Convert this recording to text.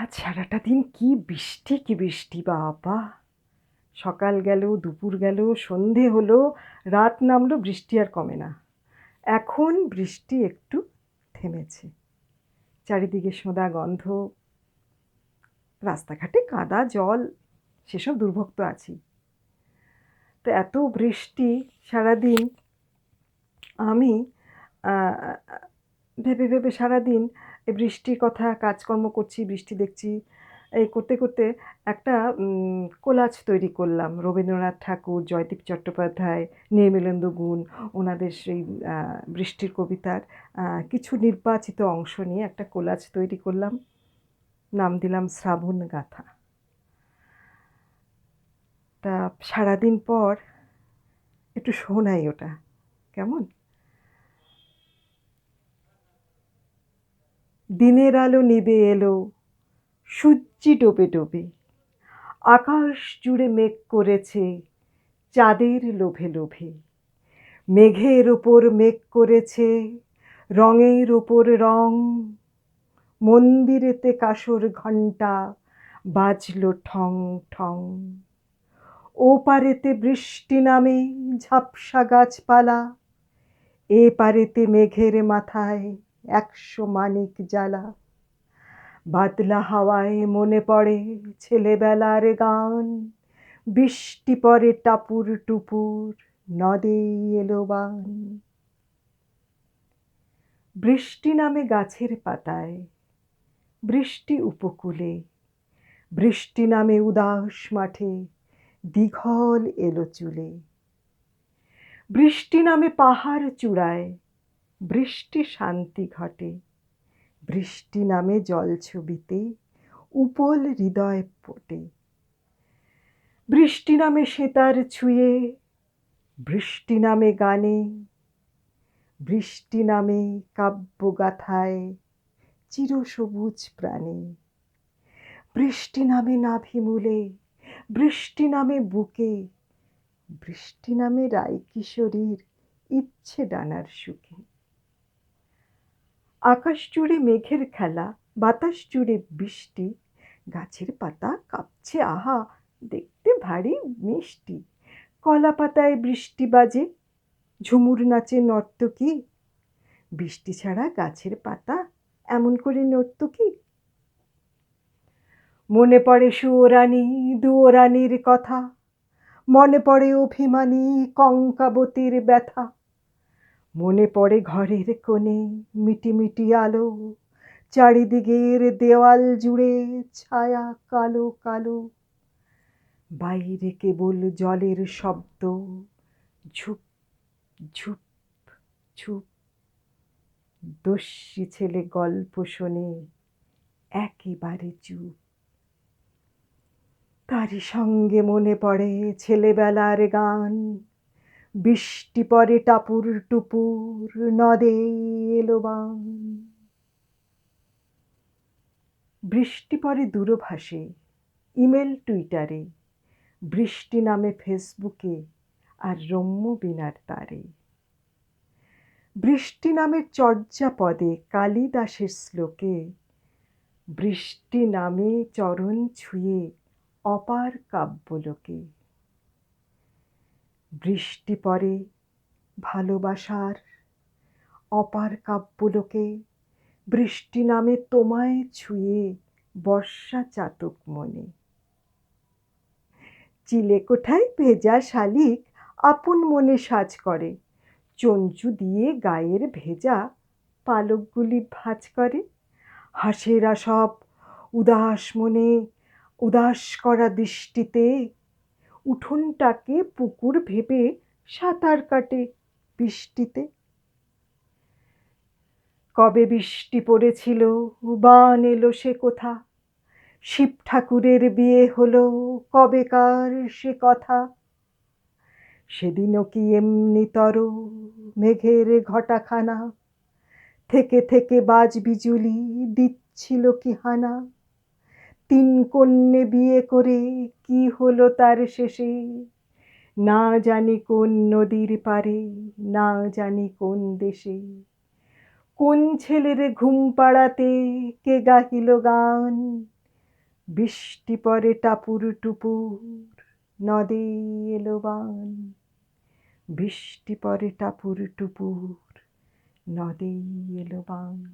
আজ সারাটা দিন কি বৃষ্টি কি বৃষ্টি, বাবা। সকাল গেল, দুপুর গেল, সন্ধে হলো, রাত নামলো, বৃষ্টি আর কমে না। এখন বৃষ্টি একটু থেমেছে। চারিদিকে সোঁদা গন্ধ, রাস্তাঘাটে কাদা, জল, সেসব দুর্ভোগ আছি তো এত বৃষ্টি সারাদিন আমি ভেবে ভেবে সারাদিন এই বৃষ্টির কথা, কাজকর্ম করছি, বৃষ্টি দেখছি, এই করতে করতে একটা কোলাজ তৈরি করলাম। রবীন্দ্রনাথ ঠাকুর, জয়দীপ চট্টোপাধ্যায়, নির্মলেন্দু গুণ, ওনাদের সেই বৃষ্টির কবিতার কিছু নির্বাচিত অংশ নিয়ে একটা কোলাজ তৈরি করলাম। নাম দিলাম শ্রাবণ গাথা। তা সারাদিন পর একটু শোনাই ওটা। কেমন? দিনের আলো নিবে এলো সূর্যি টোপে ডোবে আকাশ জুড়ে মেঘ করেছে চাঁদের লোভে লোভে। মেঘের ওপর মেঘ করেছে রঙের ওপর রং। মন্দিরেতে কাসর ঘণ্টা বাজলো ঠং ঠং। ও পারেতে বৃষ্টি নামে ঝাপসা গাছপালা। এ পারেতে মেঘের মাথায় একশো মানিক জ্বালা। বাদলা হাওয়ায় মনে পড়ে ছেলেবেলার গান। বৃষ্টি পরে টাপুর টুপুর, নদে এলো বান। বৃষ্টি নামে গাছের পাতায়, বৃষ্টি উপকূলে। বৃষ্টি নামে উদাস মাঠে, দীঘল এলো চুলে। বৃষ্টি নামে পাহাড় চূড়ায় বৃষ্টি শান্তি ঘটে। বৃষ্টি নামে জলছবিতে উপল হৃদয় ফোটে। বৃষ্টি নামে সেতার ছুঁয়ে, বৃষ্টি নামে গানে। বৃষ্টি নামে কাব্যগাথায় চিরসবুজ প্রাণে। বৃষ্টি নামে নাভিমূলে বৃষ্টি নামে বুকে। বৃষ্টি নামে রায় কিশোরীর ইচ্ছে ডানার সুখে। আকাশ জুড়ে মেঘের খেলা, বাতাস জুড়ে বৃষ্টি, গাছের পাতা কাঁপছে, আহা, দেখতে ভারী মিষ্টি। কলা পাতায় বৃষ্টি বাজে, ঝুমুর নাচে নর্তকী। বৃষ্টি ছাড়া গাছের পাতা এমন করে নর্তকী। মনে পড়ে সুয়োরানী দুয়োরানীর কথা, মনে পড়ে অভিমানী কঙ্কাবতীর ব্যথা। মনে পড়ে ঘরের কোণে মিটিমিটি আলো, চারিদিকের দেওয়াল জুড়ে ছায়া কালো কালো। বাইরে কেবল জলের শব্দ, ঝুপ ঝুপ ঝুপ। দস্যি ছেলে গল্প শোনে, একেবারে চুপ। তারই সঙ্গে মনে পড়ে ছেলেবেলার গান বৃষ্টি পরে টাপুর টুপুর, নদে এলো বান। বৃষ্টি পরে দূরভাষে, ইমেল টুইটারে, বৃষ্টি নামে ফেসবুকে আর রম্য বিনার তারে। বৃষ্টি নামে চর্যাপদে কালিদাসের শ্লোকে, বৃষ্টি নামে চরণ ছুঁয়ে অপার কাব্যলোকে। বৃষ্টি পরে ভালোবাসার অপার কাব্যলোকে, বৃষ্টি নামে তোমায় ছুঁয়ে বর্ষা চাতক মনে। চিলে কোঠায় ভেজা শালিক আপন মনে সাজ করে, চঞ্চু দিয়ে গায়ের ভেজা পালকগুলি ভাঁজ করে। হাসেরা সব উদাস মনে, উদাস করা দৃষ্টিতে উঠোনটাকে পুকুর ভেবে সাঁতার কাটে বৃষ্টিতে। কবে বৃষ্টি পড়েছিল, বান এলো সে কোথা? শিব ঠাকুরের বিয়ে হলো কবেকার সে কথা? সেদিনও কি এমনি তর মেঘের ঘটাখানা? থেকে থেকে বাজ বিজুলি দিচ্ছিল কি হানা? তিন কন্যে বিয়ে করে কি হলো তার শেষে? না জানি কোন নদীর পারে, না জানি কোন দেশে। কোন ছেলের ঘুম পাড়াতে কে গাহিল গান? বৃষ্টি পরে টাপুর টুপুর, নদে এলো বান। বৃষ্টি পরে টাপুর টুপুর, নদে এলো বান।